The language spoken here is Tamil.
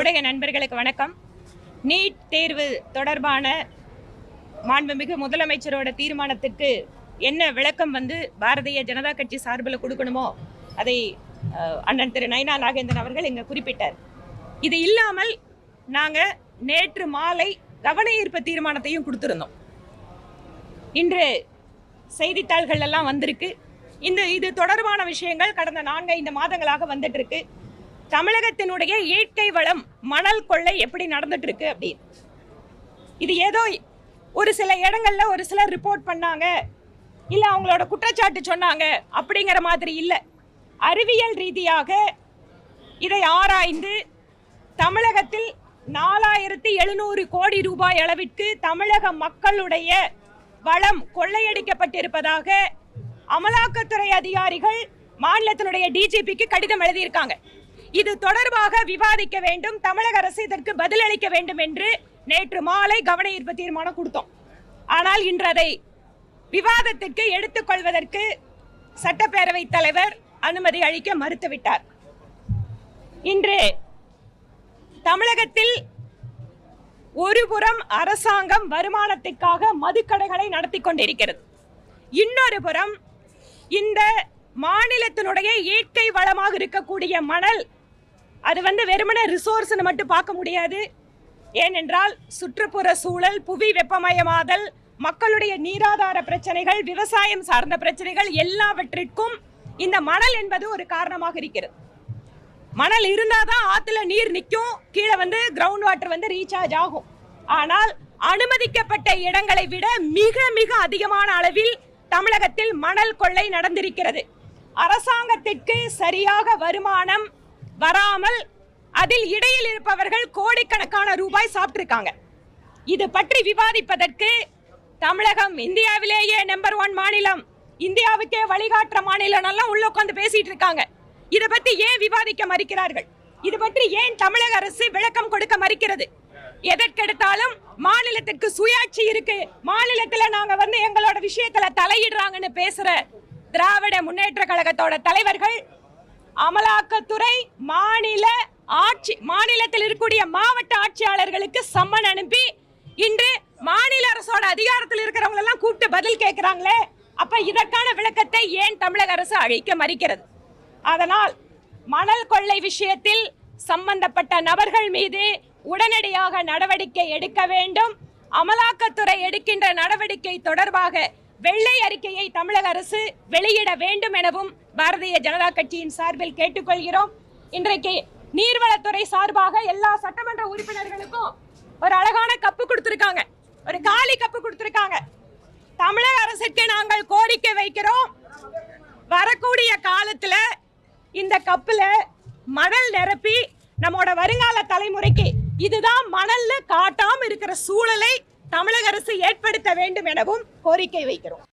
ஊடக நண்பர்களுக்கு வணக்கம். நீட் தேர்வு தொடர்பான மாண்புமிகு முதலமைச்சரோட தீர்மானத்திற்கு என்ன விளக்கம் வந்து பாரதிய ஜனதா கட்சி சார்பில் கொடுக்கணுமோ அதை அண்ணன் திரு நயனா நாகேந்திரன் அவர்கள் இங்கே குறிப்பிட்டார். இது இல்லாமல் நாங்கள் நேற்று மாலை கவன ஈர்ப்பு தீர்மானத்தையும் கொடுத்துருந்தோம். இன்று செய்தித்தாள்கள் எல்லாம் வந்திருக்கு. இந்த இது தொடர்பான விஷயங்கள் கடந்த நான்கைந்து மாதங்களாக வந்துட்டு இருக்கு. தமிழகத்தினுடைய இயற்கை வளம் மணல் கொள்ளை எப்படி நடந்துட்டு இருக்கு அப்படின்னு. இது ஏதோ ஒரு சில இடங்கள்ல ஒரு சிலர் ரிப்போர்ட் பண்ணாங்க. இல்ல அவங்களோட குற்றச்சாட்டு சொன்னாங்க அப்படிங்கிற மாதிரி இல்லை. அறிவியல் ரீதியாக இதை ஆராய்ந்து தமிழகத்தில் நாலாயிரத்தி எழுநூறு கோடி ரூபாய் அளவிற்கு தமிழக மக்களுடைய வளம் கொள்ளையடிக்கப்பட்டிருப்பதாக அமலாக்கத்துறை அதிகாரிகள் மாநிலத்தினுடைய டிஜிபிக்கு கடிதம் எழுதியிருக்காங்க. இது தொடர்பாக விவாதிக்க வேண்டும். தமிழக அரசு இதற்கு பதிலளிக்க வேண்டும் என்று நேற்று மாலை கவன ஈர்ப்பு தீர்மானம் கொடுத்தோம். ஆனால் இன்று அதை விவாதத்திற்கு எடுத்துக்கொள்வதற்கு சட்டப்பேரவை தலைவர் அனுமதி அளிக்க மறுத்துவிட்டார். இன்று தமிழகத்தில் ஒருபுறம் அரசாங்கம் வருமானத்திற்காக மதுக்கடைகளை நடத்தி கொண்டிருக்கிறது. இன்னொரு புறம் இந்த மாநிலத்தினுடைய இயற்கை வளமாக இருக்கக்கூடிய மணல் அது வந்து வெறுமனே ரிசோர்ஸ்னு மட்டும் பார்க்க முடியாது. ஏனென்றால் சுற்றுப்புற சூழல் புவி வெப்பமயமாதல் மக்களுடைய நீராதார பிரச்சனைகள் விவசாயம் சார்ந்த பிரச்சனைகள் எல்லாவற்றிற்கும் இந்த மணல் என்பது ஒரு காரணமாக இருக்கிறது. மணல் இருந்தால் தான் ஆற்றுல நீர் நிற்கும் கீழே வந்து கிரவுண்ட் வாட்டர் வந்து ரீசார்ஜ் ஆகும். ஆனால் அனுமதிக்கப்பட்ட இடங்களை விட மிக மிக அதிகமான அளவில் தமிழகத்தில் மணல் கொள்ளை நடந்திருக்கிறது. அரசாங்கத்திற்கு சரியாக வருமானம் வராமல் அதில் இடையில் இருப்பவர்கள் கோடிக்கணக்கான ரூபாய் சாப்பிட்டிருக்காங்க. இது பற்றி விவாதிப்பதற்கு தமிழகம் இந்தியாவிலேயே நம்பர் ஒன் மாநிலம். இந்தியாவுக்கே வழிகாட்டுற மாநிலம் எல்லாம் உள்ள உட்காந்து பேசிட்டு இருக்காங்க. இதை பத்தி ஏன் விவாதிக்க மறுக்கிறார்கள்? இது பற்றி ஏன் தமிழக அரசு விளக்கம் கொடுக்க மறுக்கிறது? எதற்கெடுத்தாலும் மாநிலத்திற்கு சுயாட்சி இருக்கு. மாநிலத்துல நாங்க வந்து எங்களோட விஷயத்துல தலையிடுறாங்கன்னு பேசுற திராவிட முன்னேற்ற கழகத்தோட தலைவர்கள் அமலாக்கத்துறை மாநில ஆட்சி மாநிலத்தில் இருக்கக்கூடிய மாவட்ட ஆட்சியாளர்களுக்கு சம்மன் அனுப்பி இன்று மாநில அரசோட அதிகாரத்தில் இருக்கிறவங்க எல்லாம் கூப்பிட்டு பதில் கேட்கிறாங்களே அப்ப இதற்கான விளக்கத்தை ஏன் தமிழக அரசு அழிக்க மறுக்கிறது? அதனால் மணல் கொள்ளை விஷயத்தில் சம்பந்தப்பட்ட நபர்கள் மீது உடனடியாக நடவடிக்கை எடுக்க வேண்டும். அமலாக்கத்துறை எடுக்கின்ற நடவடிக்கை தொடர்பாக வெள்ளை அறிக்கையை தமிழக அரசு வெளியிட வேண்டும் எனவும் பாரதிய ஜனதா கட்சியின் சார்பில் கேட்டுக்கொள்கிறோம். இன்றைக்கு நீர்வளத்துறை சார்பாக எல்லா சட்டமன்ற உறுப்பினர்களுக்கும் ஒரு அழகான கப்பு கொடுத்திருக்காங்க. ஒரு காலி கப்பு கொடுத்திருக்காங்க. தமிழக அரசுக்கு நாங்கள் கோரிக்கை வைக்கிறோம். வரக்கூடிய காலத்துல இந்த கப்புல மணல் நிரப்பி நம்மோட வருங்கால தலைமுறைக்கு இதுதான் மணல்ல காட்டாம இருக்கிற சூழலை தமிழக அரசு ஏற்படுத்த வேண்டும் எனவும் கோரிக்கை வைக்கிறோம்.